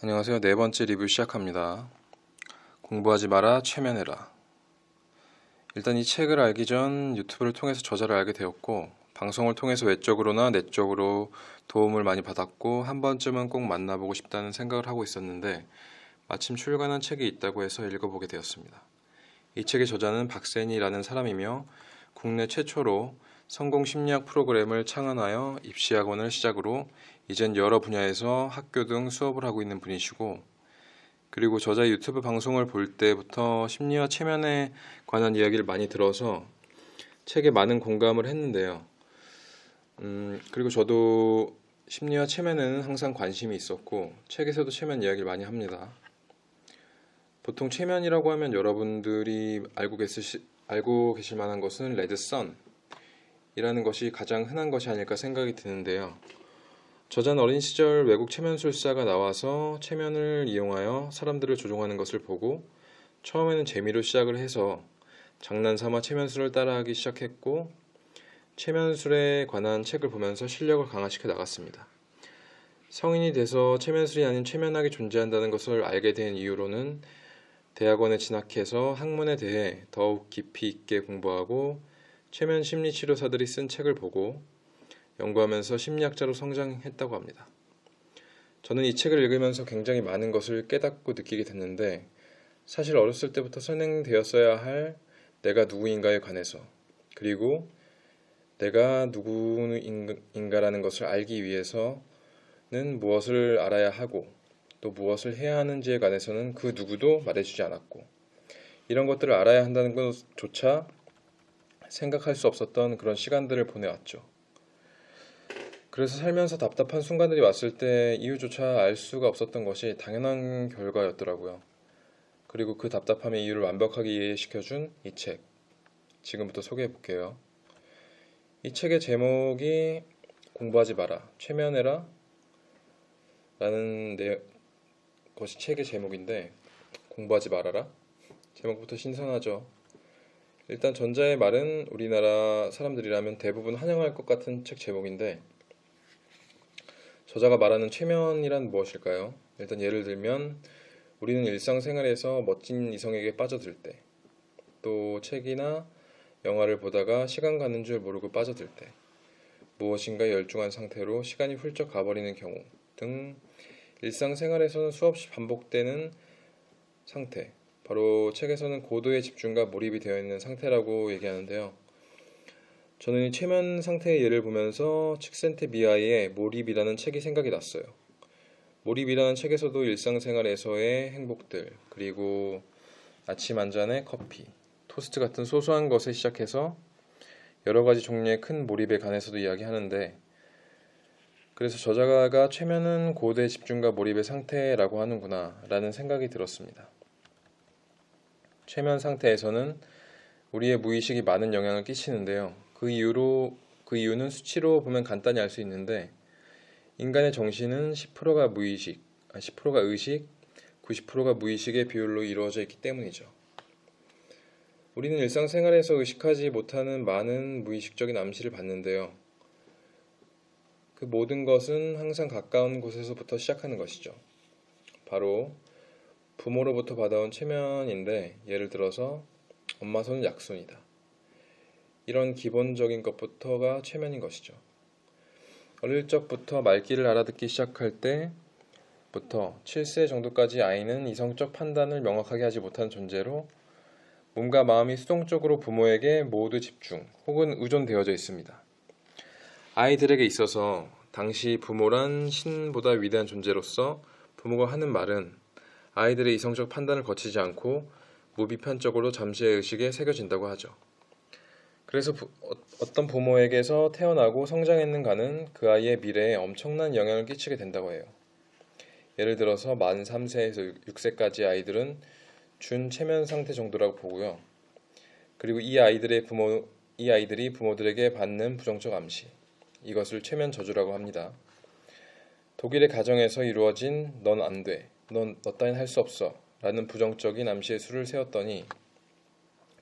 안녕하세요. 네 번째 리뷰 시작합니다. 공부하지 마라, 최면해라. 일단 이 책을 알기 전 유튜브를 통해서 저자를 알게 되었고, 방송을 통해서 외적으로나 내적으로 도움을 많이 받았고, 한 번쯤은 꼭 만나보고 싶다는 생각을 하고 있었는데, 마침 출간한 책이 있다고 해서 읽어보게 되었습니다. 이 책의 저자는 박센이라는 사람이며, 국내 최초로 성공 심리학 프로그램을 창안하여 입시학원을 시작으로 이젠 여러 분야에서 학교 등 수업을 하고 있는 분이시고 그리고 저자 유튜브 방송을 볼 때부터 심리와 체면에 관한 이야기를 많이 들어서 책에 많은 공감을 했는데요. 음, 그리고 저도 심리와 체면에는 항상 관심이 있었고 책에서도 체면 이야기를 많이 합니다. 보통 체면이라고 하면 여러분들이 알고 계실, 알고 계실 만한 것은 레드썬 이라는 것이 가장 흔한 것이 아닐까 생각이 드는데요. 저자는 어린 시절 외국 체면술사가 나와서 체면을 이용하여 사람들을 조종하는 것을 보고 처음에는 재미로 시작을 해서 장난삼아 체면술을 따라하기 시작했고 체면술에 관한 책을 보면서 실력을 강화시켜 나갔습니다. 성인이 돼서 체면술이 아닌 체면학이 존재한다는 것을 알게 된 이유로는 대학원에 진학해서 학문에 대해 더욱 깊이 있게 공부하고 체면 심리 치료사들이 쓴 책을 보고 연구하면서 심리학자로 성장했다고 합니다. 저는 이 책을 읽으면서 굉장히 많은 것을 깨닫고 느끼게 됐는데 사실 어렸을 때부터 선행되었어야 할 내가 누구인가에 관해서 그리고 내가 누구인가라는 것을 알기 위해서는 무엇을 알아야 하고 또 무엇을 해야 하는지에 관해서는 그 누구도 말해주지 않았고 이런 것들을 알아야 한다는 것조차 생각할 수 없었던 그런 시간들을 보내왔죠. 그래서 살면서 답답한 순간들이 왔을 때 이유조차 알 수가 없었던 것이 당연한 결과였더라고요. 그리고 그 답답함의 이유를 완벽하게 이해시켜준 이 책. 지금부터 소개해 볼게요. 이 책의 제목이 공부하지 마라, 최면해라 라는 내 것이 책의 제목인데 공부하지 말아라? 제목부터 신선하죠. 일단 전자의 말은 우리나라 사람들이라면 대부분 환영할 것 같은 책 제목인데 저자가 말하는 최면이란 무엇일까요? 일단 예를 들면 우리는 일상생활에서 멋진 이성에게 빠져들 때, 또 책이나 영화를 보다가 시간 가는 줄 모르고 빠져들 때, 무엇인가 열중한 상태로 시간이 훌쩍 가버리는 경우 등 일상생활에서는 수없이 반복되는 상태, 바로 책에서는 고도의 집중과 몰입이 되어 있는 상태라고 얘기하는데요. 저는 이 최면 상태의 예를 보면서 칙센테 미아이의 몰입이라는 책이 생각이 났어요. 몰입이라는 책에서도 일상생활에서의 행복들, 그리고 아침 한 잔의 커피, 토스트 같은 소소한 것에 시작해서 여러 가지 종류의 큰 몰입에 관해서도 이야기하는데, 그래서 저자가 최면은 고대 집중과 몰입의 상태라고 하는구나 라는 생각이 들었습니다. 최면 상태에서는 우리의 무의식이 많은 영향을 끼치는데요. 그 이유로 그 이유는 수치로 보면 간단히 알 수 있는데 인간의 정신은 10%가 무의식, 10%가 아, 의식, 90%가 무의식의 비율로 이루어져 있기 때문이죠. 우리는 일상생활에서 의식하지 못하는 많은 무의식적인 암시를 받는데요. 그 모든 것은 항상 가까운 곳에서부터 시작하는 것이죠. 바로 부모로부터 받아온 체면인데 예를 들어서 엄마 손은 약손이다. 이런 기본적인 것부터가 최면인 것이죠. 어릴 적부터 말귀를 알아듣기 시작할 때부터 7세 정도까지 아이는 이성적 판단을 명확하게 하지 못한 존재로 몸과 마음이 수동적으로 부모에게 모두 집중 혹은 의존되어져 있습니다. 아이들에게 있어서 당시 부모란 신보다 위대한 존재로서 부모가 하는 말은 아이들의 이성적 판단을 거치지 않고 무비판적으로 잠시의 의식에 새겨진다고 하죠. 그래서 부, 어, 어떤 부모에게서 태어나고 성장했는가는 그 아이의 미래에 엄청난 영향을 끼치게 된다고 해요. 예를 들어서 만 3세에서 6세까지 아이들은 준 체면 상태 정도라고 보고요. 그리고 이 아이들의 부모 이 아이들이 부모들에게 받는 부정적 암시 이것을 최면 저주라고 합니다. 독일의 가정에서 이루어진 넌 안 돼, 넌 너 따윈 할 수 없어 라는 부정적인 암시의 수를 세웠더니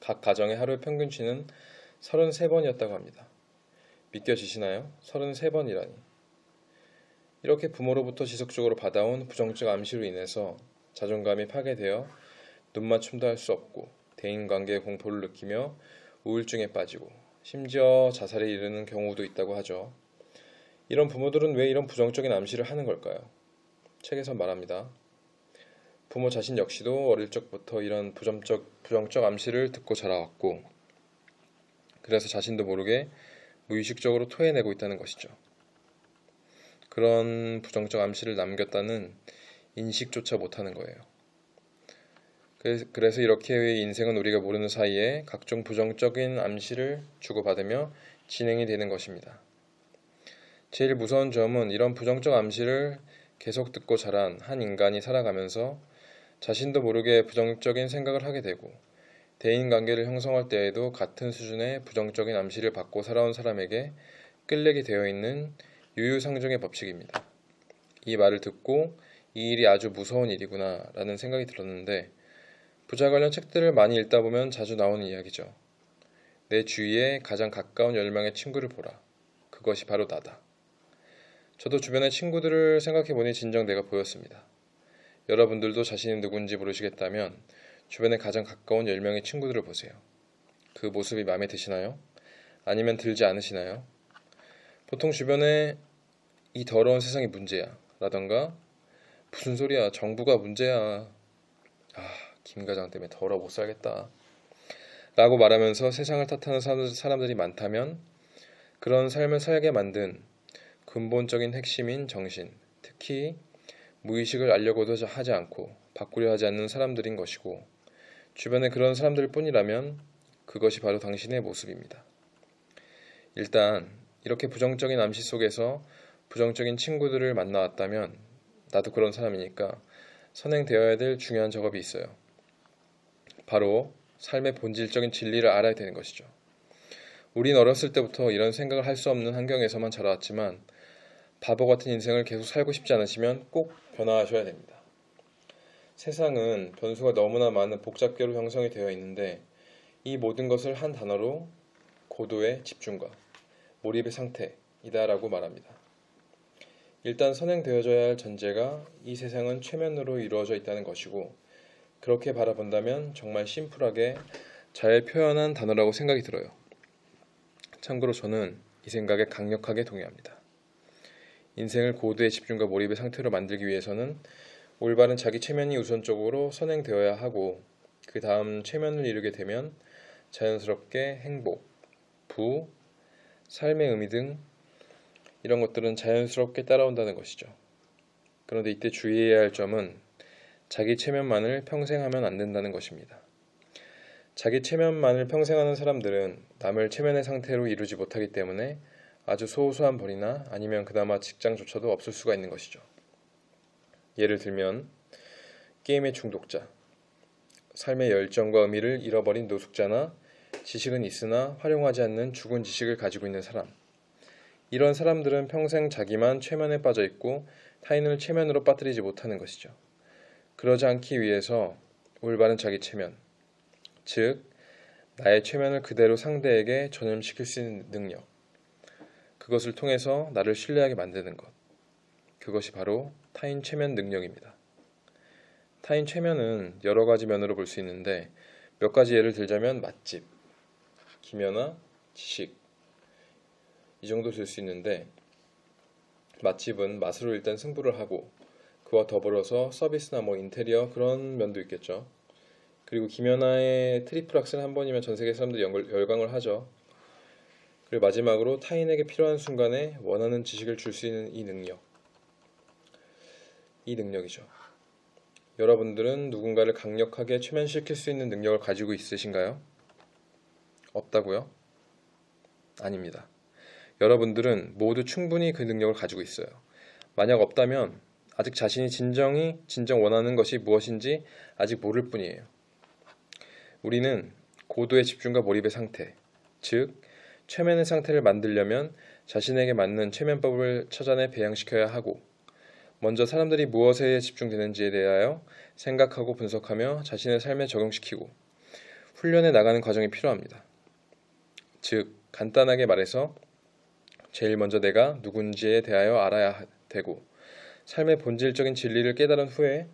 각 가정의 하루 평균치는 33번이었다고 합니다. 믿겨지시나요? 33번이라니. 이렇게 부모로부터 지속적으로 받아온 부정적 암시로 인해서 자존감이 파괴되어 눈맞춤도 할 수 없고 대인관계에 공포를 느끼며 우울증에 빠지고 심지어 자살에 이르는 경우도 있다고 하죠. 이런 부모들은 왜 이런 부정적인 암시를 하는 걸까요? 책에서 말합니다. 부모 자신 역시도 어릴 적부터 이런 부정적, 부정적 암시를 듣고 자라왔고 그래서 자신도 모르게 무의식적으로 토해내고 있다는 것이죠. 그런 부정적 암시를 남겼다는 인식조차 못하는 거예요. 그래서 이렇게 인생은 우리가 모르는 사이에 각종 부정적인 암시를 주고받으며 진행이 되는 것입니다. 제일 무서운 점은 이런 부정적 암시를 계속 듣고 자란 한 인간이 살아가면서 자신도 모르게 부정적인 생각을 하게 되고 대인 관계를 형성할 때에도 같은 수준의 부정적인 암시를 받고 살아온 사람에게 끌리게 되어 있는 유유상종의 법칙입니다. 이 말을 듣고 이 일이 아주 무서운 일이구나 라는 생각이 들었는데 부자 관련 책들을 많이 읽다 보면 자주 나오는 이야기죠. 내 주위에 가장 가까운 열명의 친구를 보라. 그것이 바로 나다. 저도 주변의 친구들을 생각해 보니 진정 내가 보였습니다. 여러분들도 자신이 누군지 모르시겠다면 주변에 가장 가까운 10명의 친구들을 보세요. 그 모습이 마음에 드시나요? 아니면 들지 않으시나요? 보통 주변에 이 더러운 세상이 문제야 라던가 무슨 소리야 정부가 문제야 아 김과장 때문에 더러워 못 살겠다 라고 말하면서 세상을 탓하는 사람들이 많다면 그런 삶을 살게 만든 근본적인 핵심인 정신 특히 무의식을 알려고도 하지 않고 바꾸려 하지 않는 사람들인 것이고 주변에 그런 사람들 뿐이라면 그것이 바로 당신의 모습입니다. 일단 이렇게 부정적인 암시 속에서 부정적인 친구들을 만나왔다면 나도 그런 사람이니까 선행되어야 될 중요한 작업이 있어요. 바로 삶의 본질적인 진리를 알아야 되는 것이죠. 우린 어렸을 때부터 이런 생각을 할 수 없는 환경에서만 자라왔지만 바보 같은 인생을 계속 살고 싶지 않으시면 꼭 변화하셔야 됩니다. 세상은 변수가 너무나 많은 복잡계로 형성이 되어 있는데 이 모든 것을 한 단어로 고도의 집중과 몰입의 상태이다라고 말합니다. 일단 선행되어져야 할 전제가 이 세상은 최면으로 이루어져 있다는 것이고 그렇게 바라본다면 정말 심플하게 잘 표현한 단어라고 생각이 들어요. 참고로 저는 이 생각에 강력하게 동의합니다. 인생을 고도의 집중과 몰입의 상태로 만들기 위해서는 올바른 자기 체면이 우선적으로 선행되어야 하고 그 다음 체면을 이루게 되면 자연스럽게 행복, 부, 삶의 의미 등 이런 것들은 자연스럽게 따라온다는 것이죠. 그런데 이때 주의해야 할 점은 자기 체면만을 평생 하면 안 된다는 것입니다. 자기 체면만을 평생 하는 사람들은 남을 체면의 상태로 이루지 못하기 때문에 아주 소소한 벌이나 아니면 그나마 직장조차도 없을 수가 있는 것이죠. 예를 들면 게임의 중독자, 삶의 열정과 의미를 잃어버린 노숙자나 지식은 있으나 활용하지 않는 죽은 지식을 가지고 있는 사람. 이런 사람들은 평생 자기만 최면에 빠져 있고 타인을 최면으로 빠뜨리지 못하는 것이죠. 그러지 않기 위해서 올바른 자기 최면, 즉 나의 최면을 그대로 상대에게 전염시킬 수 있는 능력, 그것을 통해서 나를 신뢰하게 만드는 것. 그것이 바로 타인 최면 능력입니다. 타인 최면은 여러 가지 면으로 볼 수 있는데 몇 가지 예를 들자면 맛집, 기면화, 지식 이 정도 될수 있는데 맛집은 맛으로 일단 승부를 하고 그와 더불어서 서비스나 뭐 인테리어 그런 면도 있겠죠. 그리고 김연아의 트리플 악셀 한 번이면 전 세계 사람들이 열광을 하죠. 그리고 마지막으로 타인에게 필요한 순간에 원하는 지식을 줄 수 있는 이 능력. 이 능력이죠. 여러분들은 누군가를 강력하게 최면시킬 수 있는 능력을 가지고 있으신가요? 없다고요? 아닙니다. 여러분들은 모두 충분히 그 능력을 가지고 있어요. 만약 없다면 아직 자신이 진정이 진정 원하는 것이 무엇인지 아직 모를 뿐이에요. 우리는 고도의 집중과 몰입의 상태, 즉 최면의 상태를 만들려면 자신에게 맞는 최면법을 찾아내 배양시켜야 하고 먼저 사람들이 무엇에 집중되는지에 대하여 생각하고 분석하며 자신의 삶에 적용시키고 훈련해 나가는 과정이 필요합니다. 즉, 간단하게 말해서 제일 먼저 내가 누군지에 대하여 알아야 되고 삶의 본질적인 진리를 깨달은 후에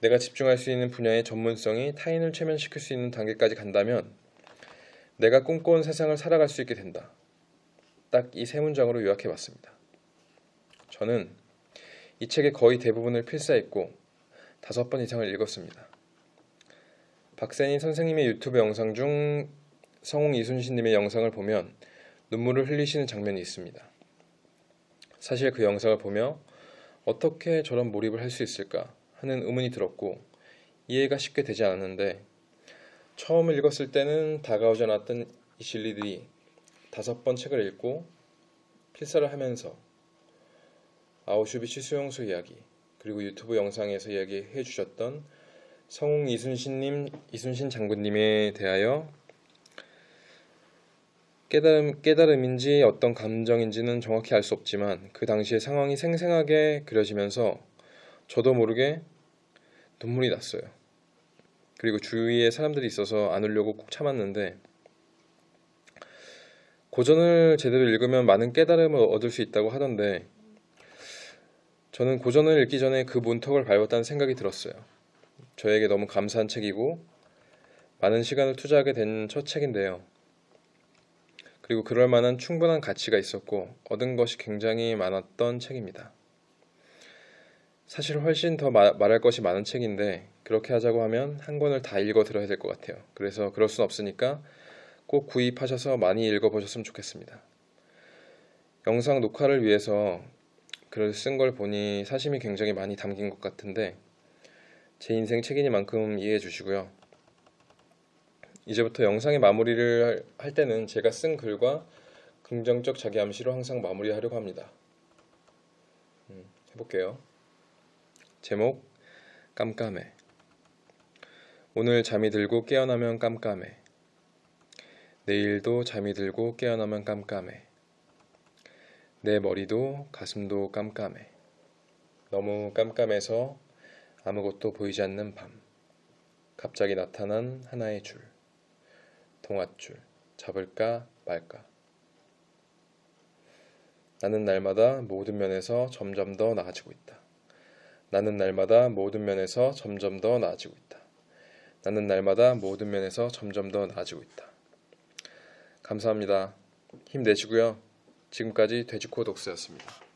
내가 집중할 수 있는 분야의 전문성이 타인을 최면시킬 수 있는 단계까지 간다면 내가 꿈꿔온 세상을 살아갈 수 있게 된다. 딱 이 세 문장으로 요약해 봤습니다. 저는 이 책의 거의 대부분을 필사했고 다섯 번 이상을 읽었습니다. 박세인 선생님의 유튜브 영상 중 성웅 이순신님의 영상을 보면 눈물을 흘리시는 장면이 있습니다. 사실 그 영상을 보며 어떻게 저런 몰입을 할 수 있을까 하는 의문이 들었고 이해가 쉽게 되지 않았는데 처음 읽었을 때는 다가오지 않았던 이 진리들이 다섯 번 책을 읽고 필사를 하면서 아우슈비츠 수용소 이야기 그리고 유튜브 영상에서 이야기해 주셨던 성웅 이순신님 이순신 장군님에 대하여 깨달음, 깨달음인지 어떤 감정인지는 정확히 알 수 없지만 그 당시의 상황이 생생하게 그려지면서 저도 모르게 눈물이 났어요. 그리고 주위에 사람들이 있어서 안 울려고 꾹 참았는데 고전을 제대로 읽으면 많은 깨달음을 얻을 수 있다고 하던데 저는 고전을 읽기 전에 그 문턱을 밟았다는 생각이 들었어요. 저에게 너무 감사한 책이고 많은 시간을 투자하게 된 첫 책인데요. 그리고 그럴 만한 충분한 가치가 있었고 얻은 것이 굉장히 많았던 책입니다. 사실 훨씬 더 마- 말할 것이 많은 책인데 그렇게 하자고 하면 한 권을 다 읽어 들어야 될 것 같아요. 그래서 그럴 순 없으니까 꼭 구입하셔서 많이 읽어 보셨으면 좋겠습니다. 영상 녹화를 위해서 글을 쓴 걸 보니 사심이 굉장히 많이 담긴 것 같은데 제 인생 책이니만큼 이해해 주시고요. 이제부터 영상의 마무리를 할 때는 제가 쓴 글과 긍정적 자기 암시로 항상 마무리하려고 합니다. 음, 해볼게요. 제목 깜깜해 오늘 잠이 들고 깨어나면 깜깜해. 내일도 잠이 들고 깨어나면 깜깜해. 내 머리도 가슴도 깜깜해. 너무 깜깜해서 아무것도 보이지 않는 밤. 갑자기 나타난 하나의 줄. 동아줄. 잡을까 말까. 나는 날마다 모든 면에서 점점 더 나아지고 있다. 나는 날마다 모든 면에서 점점 더 나아지고 있다. 나는 날마다 모든 면에서 점점 더 나아지고 있다. 감사합니다. 힘내시고요. 지금까지 돼지코 독스였습니다.